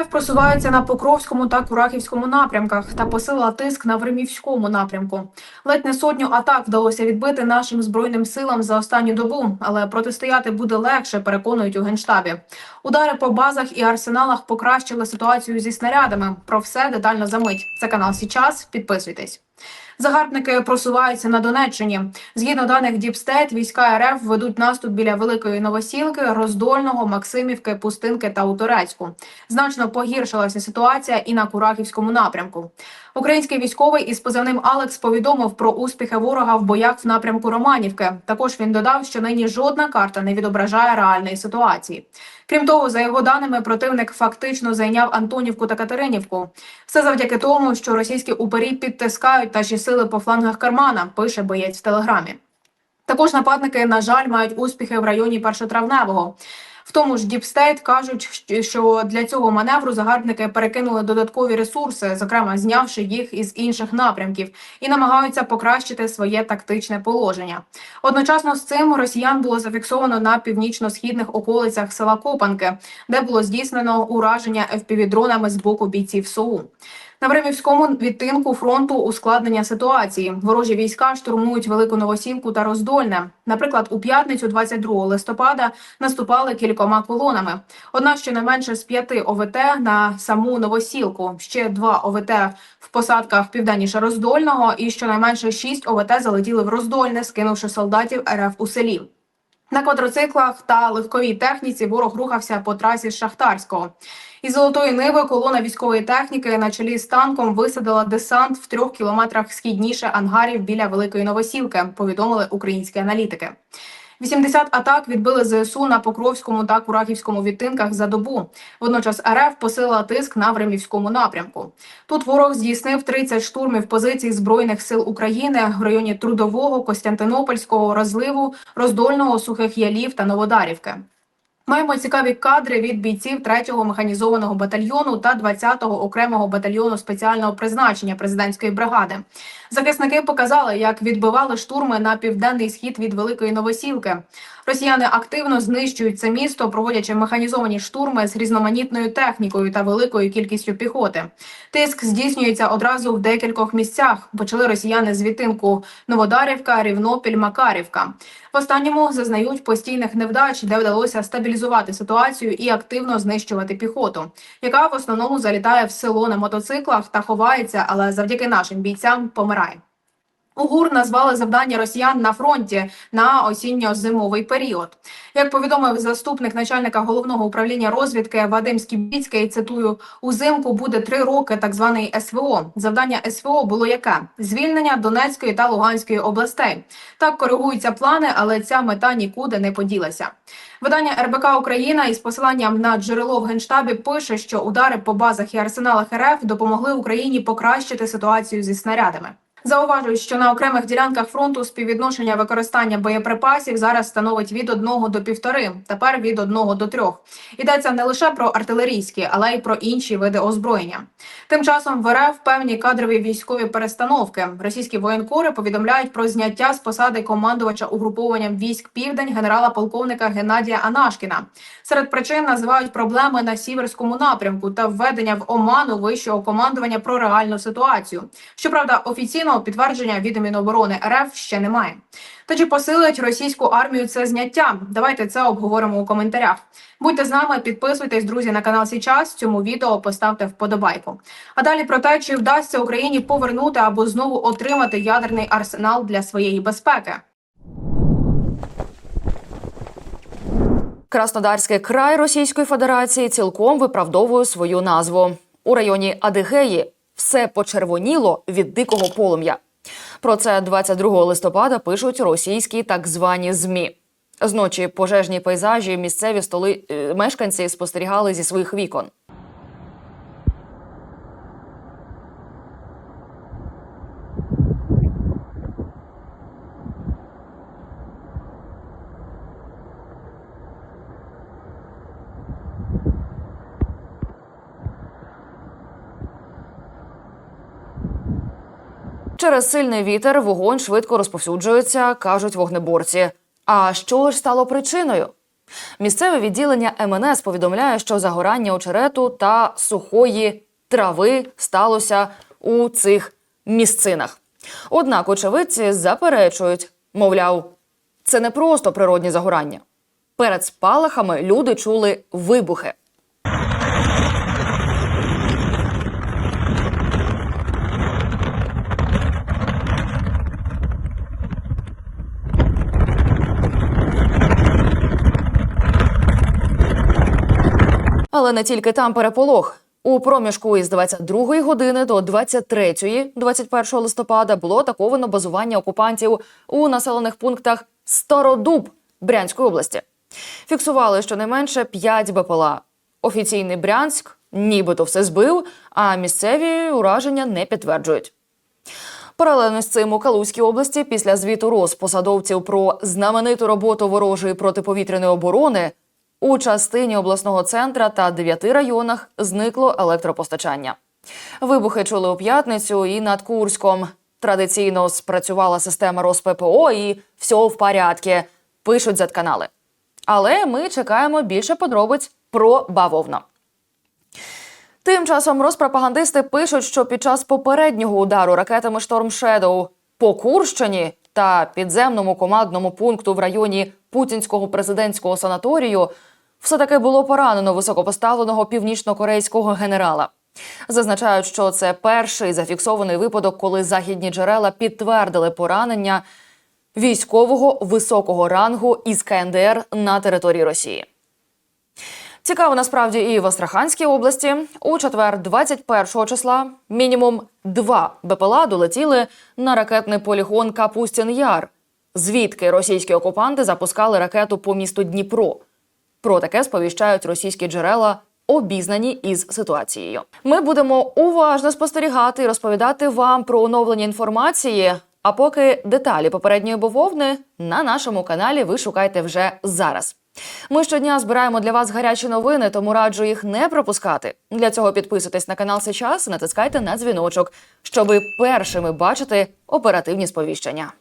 РФ просувається на Покровському та Курахівському напрямках та посилила тиск на Времівському напрямку. Ледь не сотню атак вдалося відбити нашим збройним силам за останню добу, але протистояти буде легше, переконують у генштабі. Удари по базах і арсеналах покращили ситуацію зі снарядами. Про все детально за мить. Це канал Січас. Підписуйтесь. Загарбники просуваються на Донеччині. Згідно даних Діпстейт, війська РФ ведуть наступ біля Великої Новосілки, Роздольного, Максимівки, Пустинки та Уторецьку. Значно погіршилася ситуація і на Курахівському напрямку. Український військовий із позивним Алекс повідомив про успіхи ворога в боях в напрямку Романівки. Також він додав, що нині жодна карта не відображає реальної ситуації. Крім того, за його даними, противник фактично зайняв Антонівку та Катеринівку. Все завдяки тому, що російські упері підтискають наші сили по флангах Кармана, пише боєць в телеграмі. Також нападники, на жаль, мають успіхи в районі першотравневого. В тому ж Діпстейт кажуть, що для цього маневру загарбники перекинули додаткові ресурси, зокрема знявши їх із інших напрямків, і намагаються покращити своє тактичне положення. Одночасно з цим росіян було зафіксовано на північно-східних околицях села Копанки, де було здійснено ураження FPV-дронами з боку бійців СОУ. На Времівському відтинку фронту ускладнення ситуації. Ворожі війська штурмують Велику Новосілку та Роздольне. Наприклад, у п'ятницю, 22 листопада, наступали кількома колонами. Одна щонайменше з п'яти ОВТ на саму Новосілку, ще два ОВТ в посадках південніше Роздольного, і щонайменше шість ОВТ залетіли в Роздольне, скинувши солдатів РФ у селі. На квадроциклах та легковій техніці ворог рухався по трасі Шахтарського. Із золотої ниви колона військової техніки на чолі з танком висадила десант в трьох кілометрах східніше ангарів біля Великої Новосілки. Повідомили українські аналітики. 80 атак відбили ЗСУ на Покровському та Курахівському відтинках за добу. Водночас РФ посилила тиск на Времівському напрямку. Тут ворог здійснив 30 штурмів позицій збройних сил України в районі Трудового, Костянтинопольського, Розливу, Роздольного, Сухих Ялів та Новодарівки. Маємо цікаві кадри від бійців 3-го механізованого батальйону та 20-го окремого батальйону спеціального призначення президентської бригади. Захисники показали, як відбивали штурми на південний схід від Великої Новосілки. Росіяни активно знищують це місто, проводячи механізовані штурми з різноманітною технікою та великою кількістю піхоти. Тиск здійснюється одразу в декількох місцях. Почали росіяни з відтинку Новодарівка, Рівнопіль, Макарівка. В останньому зазнають постійних невдач, де вдалося стабілізувати ситуацію і активно знищувати піхоту, яка в основному залітає в село на мотоциклах та ховається, але завдяки нашим бійцям помирає. УГУР назвали завдання росіян на фронті на осінньо-зимовий період. Як повідомив заступник начальника головного управління розвідки Вадим Скібіцький, цитую, узимку буде три роки так званий СВО. Завдання СВО було яке? Звільнення Донецької та Луганської областей. Так коригуються плани, але ця мета нікуди не поділася. Видання РБК Україна із посиланням на джерело в генштабі пише, що удари по базах і арсеналах РФ допомогли Україні покращити ситуацію зі снарядами. Зауважують, що на окремих ділянках фронту співвідношення використання боєприпасів зараз становить від 1 до 1,5, тепер від 1 до 3. Йдеться не лише про артилерійські, але й про інші види озброєння. Тим часом в РФ певні кадрові військові перестановки. Російські воєнкори повідомляють про зняття з посади командувача угрупованням військ Південь генерала полковника Геннадія Анашкіна. Серед причин називають проблеми на сіверському напрямку та введення в оману вищого командування про реальну ситуацію. Щоправда, офіційного підтвердження від Міноборони РФ ще немає. Та чи посилить російську армію це зняття? Давайте це обговоримо у коментарях. Будьте з нами, підписуйтесь, друзі, на канал Січас. Цьому відео поставте вподобайку. А далі про те, чи вдасться Україні повернути або знову отримати ядерний арсенал для своєї безпеки. Краснодарський край Російської Федерації цілком виправдовує свою назву. У районі Адигеї все почервоніло від дикого полум'я. Про це 22 листопада пишуть російські так звані змі. Зночі пожежні пейзажі місцеві столи е, мешканці спостерігали зі своїх вікон. Через сильний вітер вогонь швидко розповсюджується, кажуть вогнеборці. А що ж стало причиною? Місцеве відділення МНС повідомляє, що загорання очерету та сухої трави сталося у цих місцинах. Однак очевидці заперечують, мовляв, це не просто природні загорання. Перед спалахами люди чули вибухи. Але не тільки там переполох. У проміжку із 22 години до 23 21 листопада було атаковано базування окупантів у населених пунктах Стародуб Брянської області. Фіксували щонайменше 5 БПЛА. Офіційний Брянськ нібито все збив, а місцеві ураження не підтверджують. Паралельно з цим у Калузькій області після звіту РОС посадовців про знамениту роботу ворожої протиповітряної оборони у частині обласного центра та дев'яти районах зникло електропостачання. Вибухи чули у п'ятницю і над Курськом. Традиційно спрацювала система РосППО і все в порядку, пишуть Z-канали. Але ми чекаємо більше подробиць про бавовна. Тим часом розпропагандисти пишуть, що під час попереднього удару ракетами Шторм Shadow по Курщині та підземному командному пункту в районі путінського президентського санаторію все таки було поранено високопоставленого північнокорейського генерала. Зазначають, що це перший зафіксований випадок, коли західні джерела підтвердили поранення військового високого рангу із КНДР на території Росії. Цікаво насправді і в Астраханській області. У четвер, 21 числа, мінімум два БПЛА долетіли на ракетний полігон Капустін Яр, звідки російські окупанти запускали ракету по місту Дніпро. Про таке сповіщають російські джерела, обізнані із ситуацією. Ми будемо уважно спостерігати і розповідати вам про оновлення інформації. А поки деталі попередньої бавовни на нашому каналі ви шукайте вже зараз. Ми щодня збираємо для вас гарячі новини, тому раджу їх не пропускати. Для цього підписуйтесь на канал сейчас і натискайте на дзвіночок, щоби першими бачити оперативні сповіщення.